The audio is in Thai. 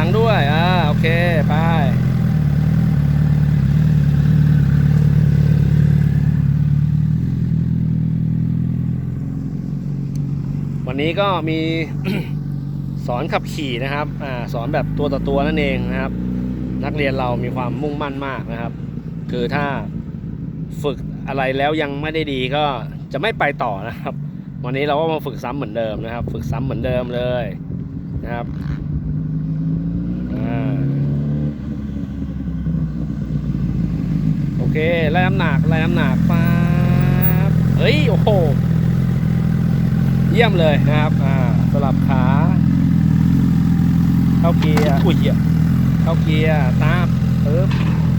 ลังด้วย อ่า โอเค ไป วันนี้ก็มีสอนขับขี่นะครับ อ่า สอนแบบตัวต่อตัวนั่นเองนะครับ นักเรียนเรามีความมุ่งมั่นมากนะครับ คือถ้าฝึกอะไรแล้วยังไม่ได้ดีก็จะไม่ไปต่อนะครับ วันนี้เราก็มาฝึกซ้ำเหมือนเดิมนะครับ ฝึกซ้ำเหมือนเดิมเลยนะครับอ่าโอ เคไล่น้ำหนักไล่น้ำหนักป๊าบเฮ้ย โอ้โห เยี่ยมเลยนะครับ อ่า สลับขา เข้าเกียร์ อุ้ยเหี้ยเข้าเกียร์ตามปึ๊บโอเคไปครับ